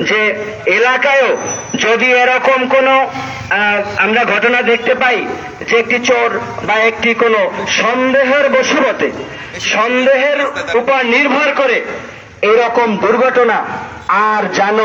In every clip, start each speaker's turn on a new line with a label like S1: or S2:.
S1: যে এলাকায়ও যদি এরকম কোনো আমরা ঘটনা দেখতে পাই যে একটি চোর বা একটি কোনো সন্দেহের বসুবতে সন্দেহের উপর নির্ভর করে এরকম দুর্ঘটনা আর যেন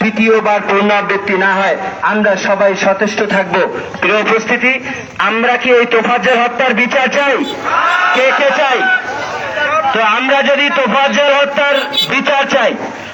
S1: দ্বিতীয়বার পুনরাবৃত্তি না হয়, আমরা সবাই সচেষ্ট থাকব। প্রিয় উপস্থিতি, আমরা কি এই তোফাজ্জল হত্যার বিচার চাই? কে কে চাই? তো আমরা যদি তোফাজ্জল হত্যার বিচার চাই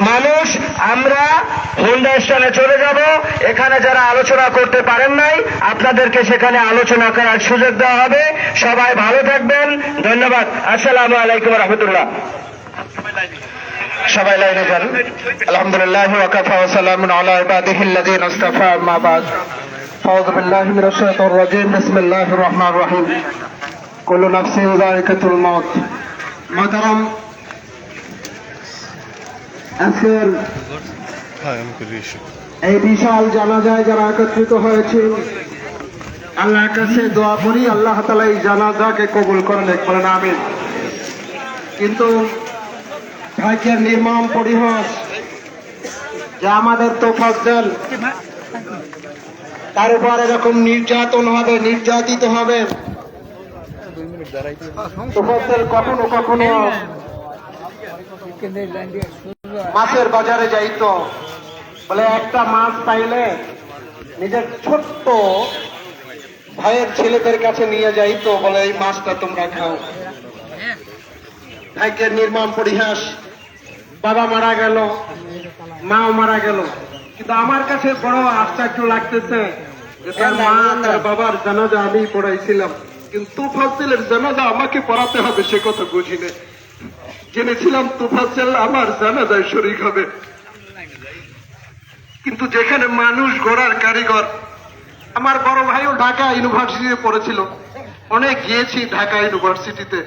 S1: মানুষ, আমরা হোন্ডা স্থানে চলে যাব। এখানে যারা আলোচনা করতে পারেন নাই, আপনাদেরকে সেখানে আলোচনা করার সুযোগ দেওয়া হবে। সবাই ভালো থাকবেন। ধন্যবাদ। আসসালামু আলাইকুম রহমতুল্লাহ।
S2: সবাই লাইনে যান। আলহামদুলিল্লাহ ওয়াকাফা ওয়া সালামুন আলা ইবাদিহি আল্লাযীনা ইসতাফা আম্মা বাদ। আউযু বিল্লাহি মিনাশ শাইতানির রাজীম। বিসমিল্লাহির রহমানির রহিম। কুল্লু নাফসিন যায়িকাতুল মাউত। মাতারাম আজকের এই বিশাল জানাজায় যারা একত্রিত হয়েছে আল্লাহর কাছে দোয়া করি আল্লাহ তাআলা এই জানাজাকে কবুল করেন বলেন আমিন। কিন্তু ভাগ্যের নির্মম পরিহাস যে আমাদের তো ফজল তার উপর এরকম নির্যাতন হবে নির্যাতিত হবে। কখনো কখনো মাছের বাজারে যাইতো বলে একটা মাছ পাইলে নিজের ছোট্ট ভাইয়ের ছেলেদের কাছে নিয়ে যাইতো বলে এই মাছটা তোমরা খাও। ভাগ্যের নির্মম পরিহাস, বাবা মারা গেল, মাও মারা গেল। কিন্তু আমার কাছে বড় আশ্চর্য লাগতেছে বাবার জানাজা আমি পড়াইছিলাম। কিন্তু তুফাসেলের জানাজা আমাকে পড়াতে হবে, সে কথা বুঝি না জেনেছিলাম তুফাসেল আমার জানাজায় শরিক হবে। কিন্তু যেখানে মানুষ গড়ার কারিগর, আমার বড় ভাইও ঢাকা ইউনিভার্সিটিতে পড়েছিল। অনেক গিয়েছি ঢাকা ইউনিভার্সিটিতে।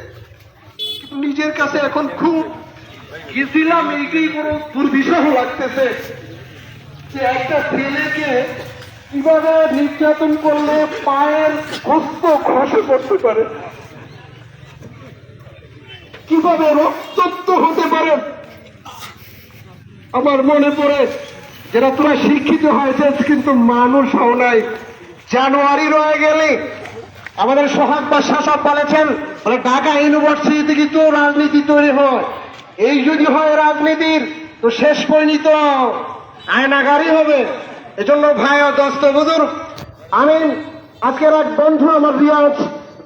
S2: কিন্তু নিজের কাছে এখন খুব গেছিলাম, এইটাই বড় দুর্বিষহ লাগতেছে যে একটা ছেলেকে কীভাবে নির্যাতন করলে পায়ের হস্ত খসে পড়তে পারে। কীভাবে রক্তাক্ত হতে পারে? আমার মনে পড়ে যেটা তোরা শিক্ষিত হয়েছে কিন্তু মানুষ হও নাই। জানুয়ারি রয়ে গেলে আমাদের সোহাগ বা শাসক বলেছেন, বলে ঢাকা ইউনিভার্সিটি কিন্তু রাজনীতি তৈরি হয়। এই যদি হয় রাজনীতির, তো শেষ পরিণত। আয়নাগারই হবে। এজন্য ভাই দস্ত বুজুর আমি আজকের এক বন্ধু আমার রিয়াজ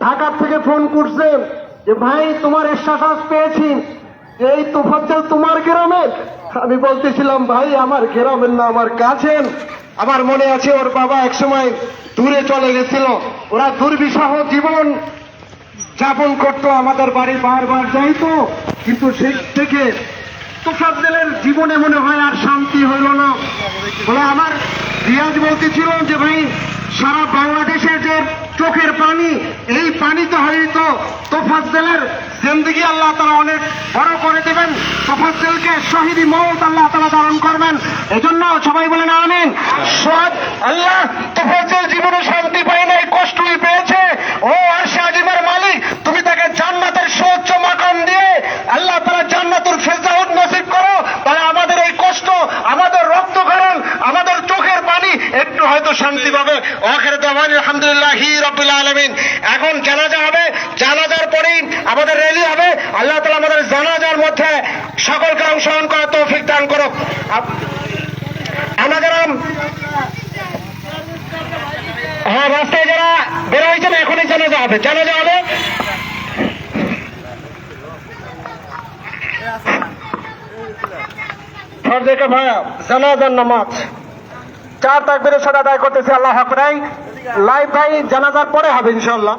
S2: ঢাকার থেকে ফোন করছেন যে ভাই, তোমার এসাস পেয়েছি। এই তোফাজ্জল তোমার গ্রামের আমি বলতেছিলাম, ভাই, আমার গ্রামের না, আমার কাছের। আমার মনে আছে, ওর বাবা একসময় দূরে চলে গেছিল। ওরা দুর্বিষহ জীবন যাপন করতো, আমাদের বাড়ি বারবার যাইতো। কিন্তু সেই থেকে তোফাজ্জলের জীবনে মনে হয় আর শান্তি হইল না। বলে আমার রিয়াজ বলতেছিল যে, ভাই, সারা বাংলাদেশের যে চোখের পানি, এই পানিতে হয়তো তোফাজ্জেলের জিন্দগি আল্লাহ তারা অনেক বড় করে দেবেন। তোফাজ্জেলকে শহীদি মৌত আল্লাহ তারা ধারণ করবেন। এজন্য সবাই বলে না আনেন সব আল্লাহ তোফাজ্জল জীবনে শান্তি পায় নাই কষ্টই পেয়েছে ও আরশে আজিমের মালিক তুমি তাকে জান্নাতের সৌচ্চ মাকাম দিয়ে আল্লাহ তারা জান্নাতুল ফেরদাউদ নসিব করো তাহলে আমাদের এই কষ্ট আমাদের রক্তক্ষরণ আমাদের চোখের পানি একটু হয়তো শান্তি পাবে ওখানে তো আলহামদুলিল্লাহ হি রব্বুল আলমিন। এখন জানাজা হবে। জানাজার পরেই আমাদের র্যালি হবে। আল্লাহ তালা আমাদের জানাজার মধ্যে সকলকে অংশগ্রহণ করার তৌফিক দান করো যারা হ্যাঁ রাস্তায় যারা বের হয়েছেন এখনই জানাজা হবে। জানাজা হবে। ফরজেকে ভাইয়া জানাজার নামাজ। চার তাকবিরের সাথে আদায় করতেছি আল্লাহ হাকরাই লাইভ ভাই জানাজার পরে হবে ইনশাল্লাহ